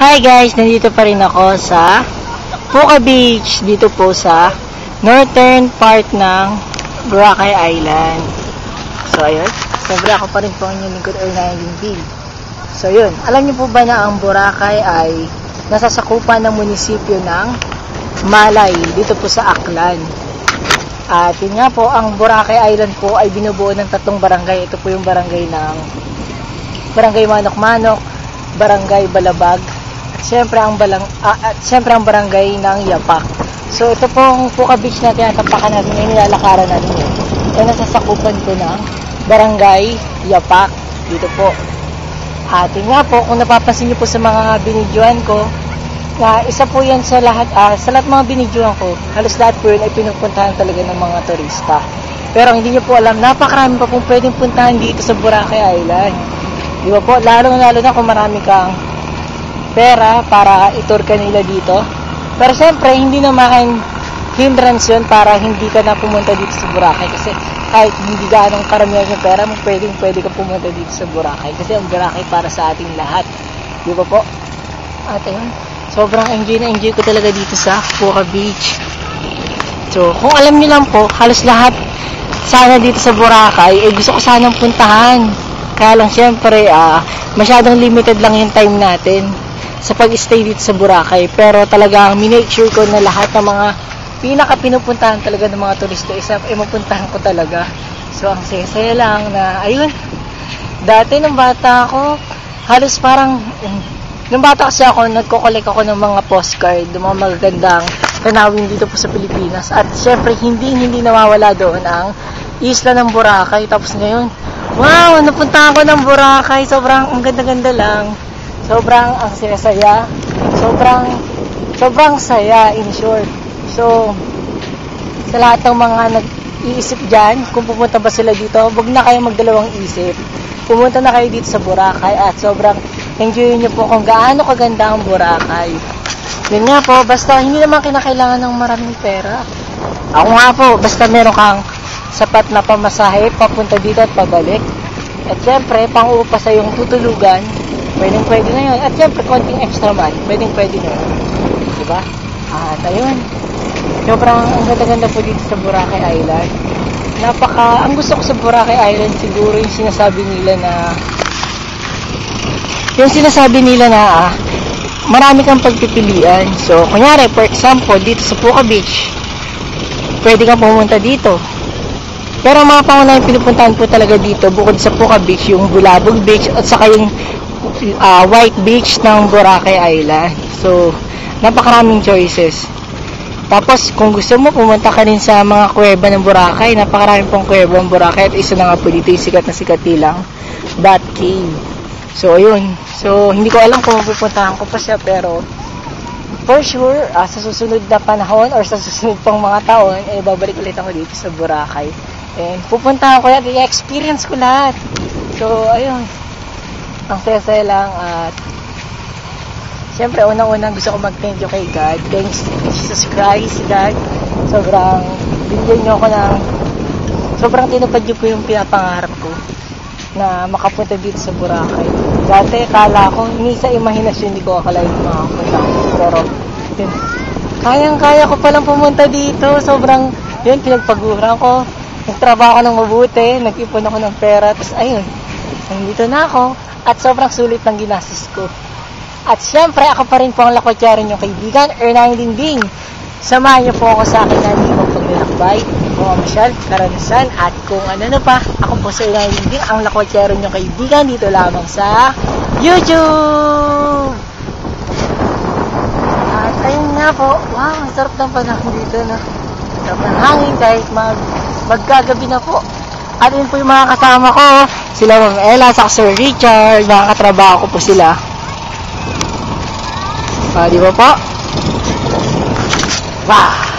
Hi guys, nandito pa rin ako sa Puka Beach, dito po sa northern part ng Boracay Island. So ayun, siyempre ako pa rin po ang inyong lingkod Ernaling Bill. So yun, alam niyo po ba na ang Boracay ay nasasakupan ng munisipyo ng Malay, dito po sa Aklan. At yun nga po, ang Boracay Island po ay binubuo ng tatlong barangay. Ito po yung barangay ng Barangay Manok-Manok, Barangay Balabag, at syempre ang balang ah, at syempre ang barangay ng Yapak. So ito pong Puka Beach na tinatapakan natin ngayon, nilalakaran natin yun. Ay nasasakupan ko ng Barangay Yapak dito po. At nga po, kung napapansin niyo po sa mga binidyoan ko, na isa po yan sa lahat, ah, sa lahat mga binidyoan ko, halos lahat po yun ay pinupuntahan talaga ng mga turista. Pero hindi niyo po alam, napakarami pa pong pwedeng puntahan dito sa Boracay Island. Di ba po? Lalo lalo na kung marami kang pera para itur ka nila dito. Pero syempre, hindi naman hindrance yun para hindi ka na pumunta dito sa Boracay. Kasi kahit hindi gaanong karamihan yung pera mo, pwede ka pumunta dito sa Boracay. Kasi ang Boracay para sa ating lahat. Di ba po? At ayun, sobrang enjoy na enjoy ko talaga dito sa Puka Beach. So, kung alam niyo lang po, halos lahat sana dito sa Boracay, eh gusto ko sanang puntahan. Kaya lang syempre, ah, masyadong limited lang yung time natin sa pag-stay dito sa Boracay. Pero talagang minake sure ko na lahat ng mga pinaka pinupuntahan talaga ng mga turista isa eh mapuntahan ko talaga. So ang saya-saya lang na ayun. Dati nung bata ako, halos parang nung bata kasi ako, nagko-collect ako ng mga postcard, ng mga magagandang tanawin dito po sa Pilipinas. At syempre, hindi hindi nawawala doon ang isla ng Boracay. Tapos ngayon, wow, napunta ako ng Boracay. Sobrang ang ganda-ganda lang. Sobrang ang saya-saya. Sobrang, sobrang saya in short. So, sa lahat ng mga nag-iisip dyan, kung pupunta ba sila dito, huwag na kayo magdalawang isip. Pumunta na kayo dito sa Boracay at sobrang enjoy nyo po kung gaano kaganda ang Boracay. Yun nga po, basta hindi naman kinakailangan ng maraming pera. Ako nga po, basta meron kang sapat na pamasahe, papunta dito at pabalik. At syempre, pang-uupa sa yung tutulugan, pwedeng pwede na yun. At syempre, konting extra man, pwedeng pwede na yun. Diba? At ayun, sobrang ang ganda-ganda po dito sa Boracay Island. Napaka, ang gusto ko sa Boracay Island siguro yung sinasabi nila na yung sinasabi nila na ah, marami kang pagpipilian. So, kunyari, for example, dito sa Puka Beach, pwede kang pumunta dito. Pero mga pangunahing pinupuntahan po talaga dito, bukod sa Puka Beach, yung Bulabog Beach, at saka yung ah, White Beach ng Boracay Island. So, napakaraming choices. Tapos, kung gusto mo, pumunta ka rin sa mga kuweba ng Boracay. Napakarami pong kuweba ng Boracay. At isa na nga po dito yung sikat na sikat nilang Bat Cave. So, ayun. So, hindi ko alam kung pupuntahan ko pa siya. Pero, for sure, ah, sa susunod na panahon or sa susunod pang mga taon, eh, babalik ulit ako dito sa Boracay. And, pupuntahan ko yan. I-experience ko lahat. So, ayun. Ang saya-saya lang at Siyempre, unang-unang gusto ko mag-thank you kay God. Thanks Jesus Christ, God. Sobrang binigyan niyo ako ng sobrang tinupad niyo po yung pinapangarap ko na makapunta dito sa Boracay. Dati, kala ko, ni sa imahinasyon, hindi ko akalain makapunta ako. Pero, yun, kayang-kaya ko palang pumunta dito. Sobrang, yun, pinagpaguran ko. Nagtrabaho ako ng mabuti, nag-ipon ako ng pera. Tapos, ayun, nandito na ako. At sobrang sulit ng ginastos ko. At syempre, ako pa rin po ang lakotyaro niyong kaibigan, Ernang Dinding. Samahan niyo po ako sa akin na libong paglalakbay, pumamasyal, karanasan, at kung ano na pa, ako po sa Ernang Dinding, ang lakotyaro niyong kaibigan dito lamang sa YouTube! At ayun nga po, wow, ang sarap ng panahon dito na. Sarap ng hangin kahit mag, maggagabi na po. At yun po yung mga kasama ko, sila Ma'am Ella, sa Sir Richard, mga katrabaho ko po sila. Ah, di ba po? Wow!